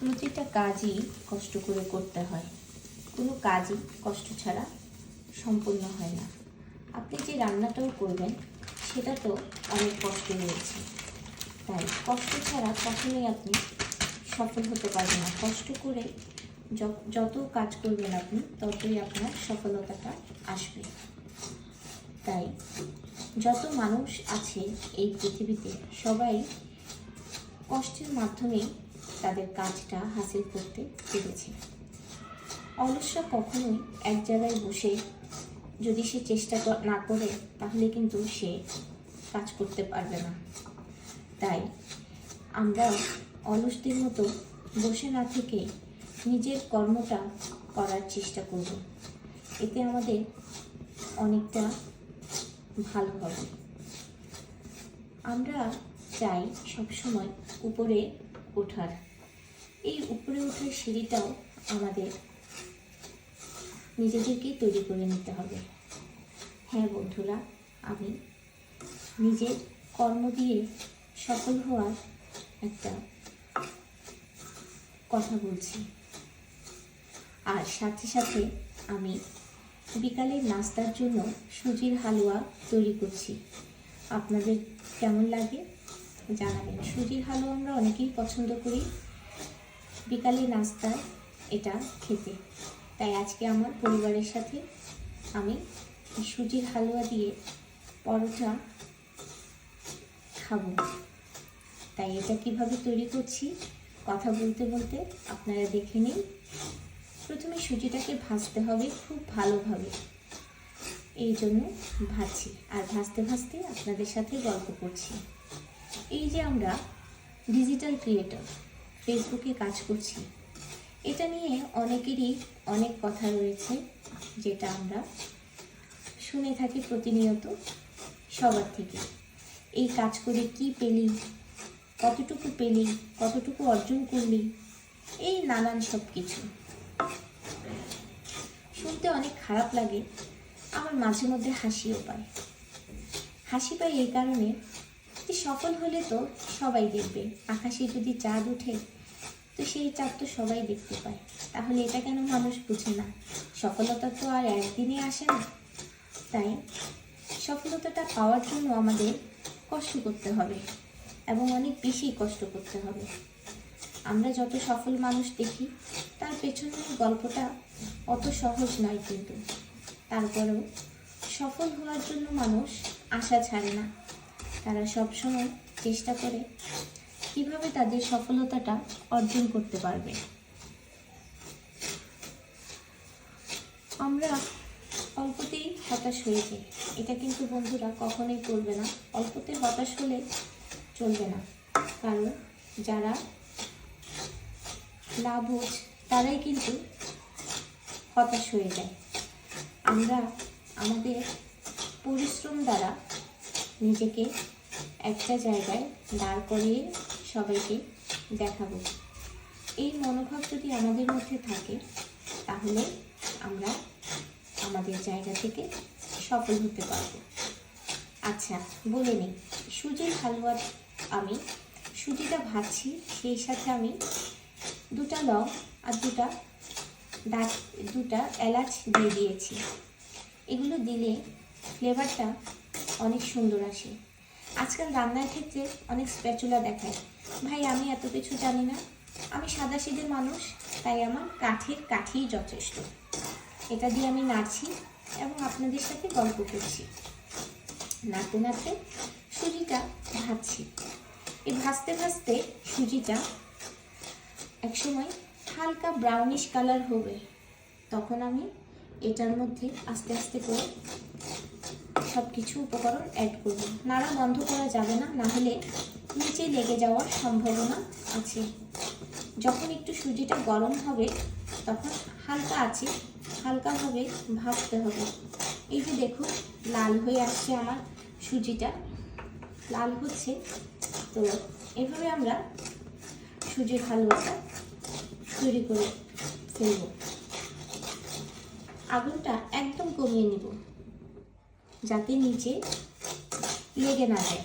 প্রতিটা কাজই কষ্ট করে করতে হয়। কোনো কাজই কষ্ট ছাড়া সম্পূর্ণ হয় না। আপনি যে রান্নাটাও করবেন, সেটা তো অনেক কষ্ট রয়েছে। তাই কষ্ট ছাড়া কখনোই আপনি সফল হতে পারবেন না। কষ্ট করে যত কাজ করবেন আপনি, ততই আপনার সফলতাটা আসবে। তাই যত মানুষ আছে এই পৃথিবীতে, সবাই কষ্টের মাধ্যমেই তাদের কাজটা হাসিল করতে পেরেছে। অলসরা কখনোই এক জায়গায় বসে যদি সে চেষ্টা না করে, তাহলে কিন্তু সে কাজ করতে পারবে না। তাই আমরা অলসদের মতো বসে না থেকে নিজের কর্মটা করার চেষ্টা করব। এতে আমাদের অনেকটা ভালো হবে। আমরা চাই সবসময় উপরে ওঠার। এই উপরে ওঠার সিঁড়িটাও আমাদের নিজেদেরকেই তৈরি করে নিতে হবে। হ্যাঁ বন্ধুরা, আমি নিজের কর্ম দিয়ে সফল হওয়ার একটা কথা বলছি। আর সাথে সাথে আমি বিকালের নাস্তার জন্য সুজির হালুয়া তৈরি করছি। আপনাদের কেমন লাগে জানাবেন। সুজির হালুয়া আমরা অনেকেই পছন্দ করি। বিকালে নাস্তায় এটা খেতে। তাই আজকে আমার পরিবারের সাথে আমি সুজির হালুয়া দিয়ে পরোটা খাব। তাই এটা কীভাবে তৈরি করছি, কথা বলতে বলতে আপনারা দেখে নিন। প্রথমে সুজিটাকে ভাজতে হবে খুব ভালোভাবে। এই জন্য ভাজছি আর ভাজতে ভাজতে আপনাদের সাথে গল্প করছি। এই যে আমরা ডিজিটাল ক্রিয়েটর ফেসবুকে কাজ করছি। এটা নিয়ে অনেকেরই অনেক কথা রয়েছে, যেটা আমরা শুনে থাকি প্রতিনিয়ত সবার থেকে। এই কাজ করে কি পেলি? কতটুকু পেলি? কতটুকু অর্জন করলি? এই নানান সব কিছু শুনতে অনেক খারাপ লাগে আমার মাঝে মধ্যে হাসিও পায়। হাসি পায় এই কারণে সফল হলে তো সবাই দেখবে। আকাশে যদি চাঁদ ওঠে তো সেই চাপ তো সবাই দেখতে পায়। তাহলে এটা কেন মানুষ বুঝে না? সফলতা তো আর একদিনে আসে না। তাই সফলতাটা পাওয়ার জন্য আমাদের কষ্ট করতে হবে এবং অনেক বেশি কষ্ট করতে হবে। আমরা যত সফল মানুষ দেখি, তার পেছনের গল্পটা অত সহজ নয় কিন্তু। তারপরেও সফল হওয়ার জন্য মানুষ আশা ছাড়ে না। তারা সবসময় চেষ্টা করে কীভাবে তাদের সফলতাটা অর্জন করতে পারবে? আমরা অল্পতেই হতাশ হয়ে যাই। এটা কিন্তু বন্ধুরা কখনোই করবে না। অল্পতে হতাশ হলে চলবে না। কারণ যারা বোঝ তারাই কিন্তু হতাশ হয়ে যায়। আমরা আমাদের পরিশ্রম দ্বারা নিজেকে একটা জায়গায় দাঁড় করিয়ে সবাইকে দেখাবো। এই মনোভাব যদি আমাদের মধ্যে থাকে, তাহলে আমরা আমাদের জায়গা থেকে সফল হতে পারব। আচ্ছা বলে নিই। সুজির হালুয়া আমি, সুজিটা ভাজছি, সেই সাথে আমি দুটা লং আর দুটা দাঁত দুটা এলাচ দিয়ে দিয়েছি। এগুলো দিলে ফ্লেভারটা অনেক সুন্দর আসে। আজকাল রান্নার ক্ষেত্রে অনেক স্প্যাচুলা দেখায়। ভাই, আমি এত কিছু জানি না। আমি সাদা সিধে মানুষ, তাই আমার কাঠের কাঠিই যথেষ্ট। এটা দিয়ে আমি নাড়ছি এবং আপনাদের সাথে গল্প করছি। নাড়তে নাড়তে সুজিটা ভাজছি। এই ভাজতে ভাজতে সুজিটা একসময় হালকা ব্রাউনিশ কালার হবে। তখন আমি এটার মধ্যে আস্তে আস্তে করে সব কিছু উপকরণ অ্যাড করব। নাড়া বন্ধ করা যাবে না না হলে নিচে লেগে যাওয়ার সম্ভাবনা আছে। যখন একটু সুজিটা গরম হবে, তখন হালকা আছে হালকাভাবে ভাজতে হবে। এই যে দেখুন, লাল হয়ে আসছে আমার সুজিটা। লাল হচ্ছে, তো এভাবে আমরা সুজির হালুয়াটা তৈরি করে ফেলব। আগুনটা একদম কমিয়ে নিব, যাতে নিচে লেগে না যায়।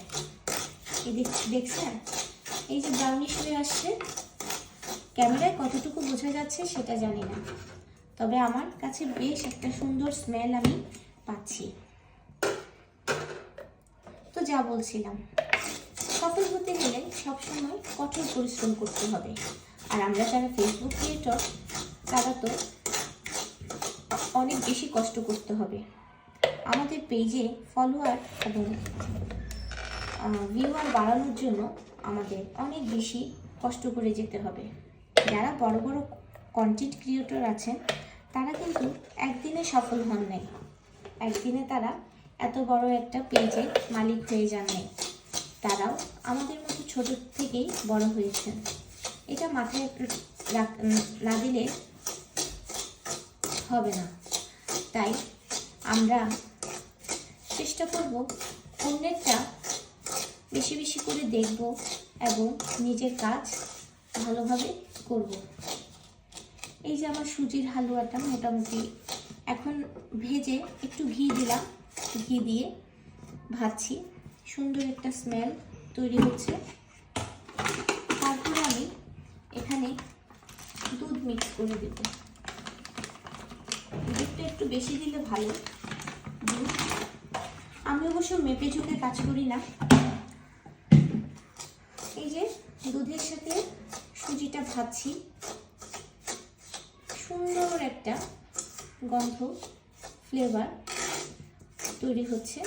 দেখছেন? এই যে ব্রাউনিশ হয়ে আসছে। ক্যামেরায় কতটুকু বোঝা যাচ্ছে সেটা জানি না। তবে আমার কাছে বেশ একটা সুন্দর স্মেল আমি পাচ্ছি। তো যা বলছিলাম, সফল হতে গেলে সবসময় কঠোর পরিশ্রম করতে হবে। আর আমরা যারা ফেসবুক ক্রিয়েটর তারা তো অনেক বেশি কষ্ট করতে হবে। আমাদের পেজে ফলোয়ার এবং ভিউয়ার বাড়ানোর জন্য আমাদের অনেক বেশি কষ্ট করে যেতে হবে। যারা বড় বড় কন্টেন্ট ক্রিয়েটর আছেন, তারা কিন্তু একদিনে সফল হন নাই। একদিনে তারা এত বড় একটা পেজে মালিক হয়ে যান নাই। তারাও আমাদের মতো ছোট থেকেই বড় হয়েছেন। এটা মাথায় না দিলে হবে না। তাই আমরা চেষ্টা করব অন্যেরটা বেশি বেশি করে দেখব এবং নিজের কাজ ভালোভাবে করব। এই যে আমার সুজির হালুয়াটা মোটামুটি এখন ভেজে একটু ঘি দিলাম। ঘি দিয়ে ভাজছি। সুন্দর একটা স্মেল তৈরি হচ্ছে। তারপরে আমি এখানে দুধ মিক্স করে দেব। দুধটা একটু বেশি দিলে ভালো। দুধ আমি অবশ্য মেপে ঝুঁকে কাজ করি না এই যে দুধের সাথে ভাজছি সুন্দর একটা গন্ধ ফ্লেভার তৈরি হচ্ছে।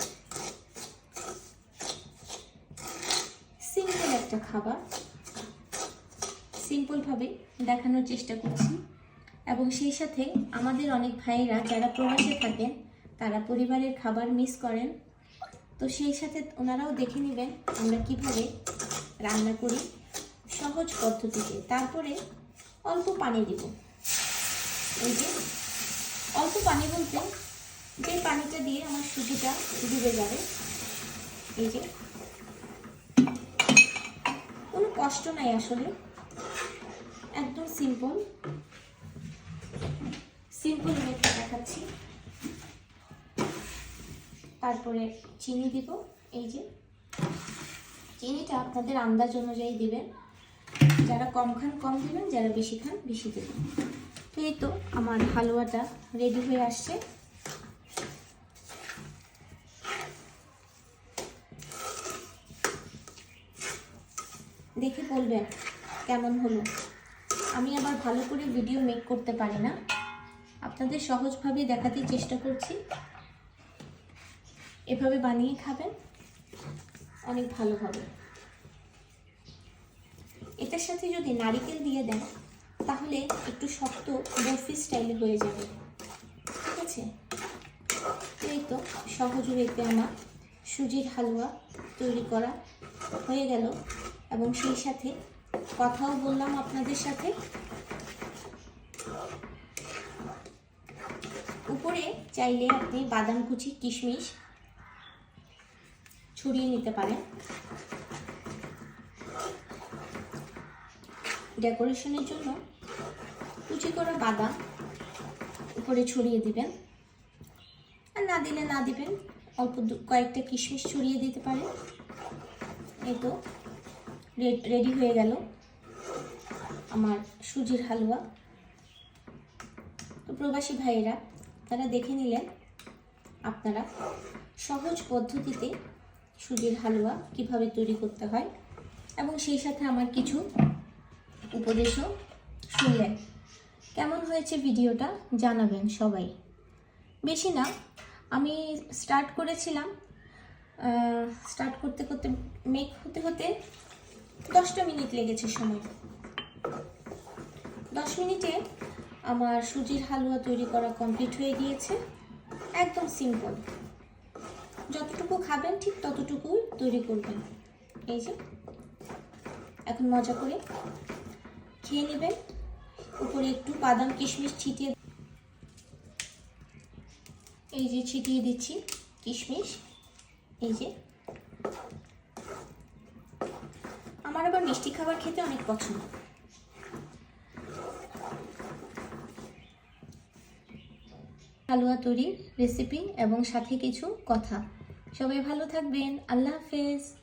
সিম্পল একটা খাবার। সিম্পলভাবে দেখানোর চেষ্টা করছি। এবং সেই সাথে আমাদের অনেক ভাইয়েরা যারা প্রবাসে থাকেন, তারা পরিবারের খাবার মিস করেন। তো সেই সাথে ওনারাও দেখে নেবেন আমরা কীভাবে রান্না করি। সহজ পদ্ধতিতে তারপরে অল্প পানি দিব। এই যে, অল্প পানি বলতে যে পানিটা দিয়ে আমার সুজিটা ডুবে যাবে, এই যে। কোনো কষ্ট নাই আসলে, একদম সিম্পল সিম্পল মেথড দেখাচ্ছি। তারপরে চিনি দিব, এই যে। চিনিটা আপনাদের আন্দাজ অনুযায়ী দিবেন। যারা কম খান, কম দেবেন, যারা বেশি খান, বেশি দেবেন। এই তো আমার হালুয়াটা রেডি হয়ে আসছে। দেখে বলবেন কেমন হলো। আমি আবার ভালো করে ভিডিও মেক করতে পারি না। আপনাদের সহজভাবে দেখাতে চেষ্টা করছি। এভাবে বানিয়ে খাবেন, অনেক ভালো হবে। এটার সাথে যদি নারিকেল দিয়ে দেন, তাহলে একটু শক্ত বরফি স্টাইলে হয়ে যাবে। ঠিক আছে? এই তো সহজ ওয়েতে আমার। সুজির হালুয়া তৈরি করা হয়ে গেল। এবং সেই সাথে কথাও বললাম আপনাদের সাথে। উপরে চাইলে আপনি বাদাম কুচি, কিশমিশ ছড়িয়ে নিতে পারেন। ডেকোরেশনের জন্য কুচি করা বাদাম উপরে ছড়িয়ে দিবেন। আর না দিলে না দিবেন, অল্প কয়েকটা কিশমিশ ছড়িয়ে দিতে পারেন। এই তো রেডি হয়ে গেল আমার সুজির হালুয়া। তো প্রবাসী ভাইয়েরা, তারা দেখে নিলেন আপনারা সহজ পদ্ধতিতে সুজির হালুয়া কীভাবে তৈরি করতে হয়। এবং সেই সাথে আমার কিছু উপদেশও শুনলেন। কেমন হয়েছে ভিডিওটা? জানাবেন সবাই। বেশি না, আমি স্টার্ট করেছিলাম স্টার্ট করতে করতে মেক হতে হতে দশটা মিনিট লেগেছে সময়। দশ মিনিটে আমার সুজির হালুয়া তৈরি করা কমপ্লিট হয়ে গিয়েছে, একদম সিম্পল যতটুকু খাবেন ঠিক ততটুকুই তৈরি করবেন। এই যে, এখন মজা করে খেয়ে নেবেন। উপরে একটু বাদাম, কিশমিশ ছিটিয়ে এই যে ছিটিয়ে দিচ্ছি কিশমিশ। এই যে। আমার আবার মিষ্টি খাবার খেতে অনেক পছন্দ। হালুয়া তৈরির রেসিপি এবং সাথে কিছু কথা। সবাই ভালো থাকবেন। আল্লাহ হাফেজ।